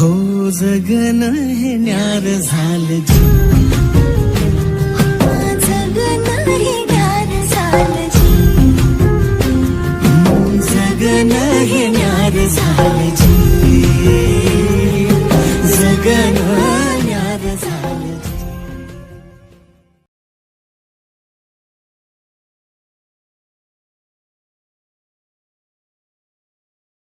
हो जगन हे न्यार झालं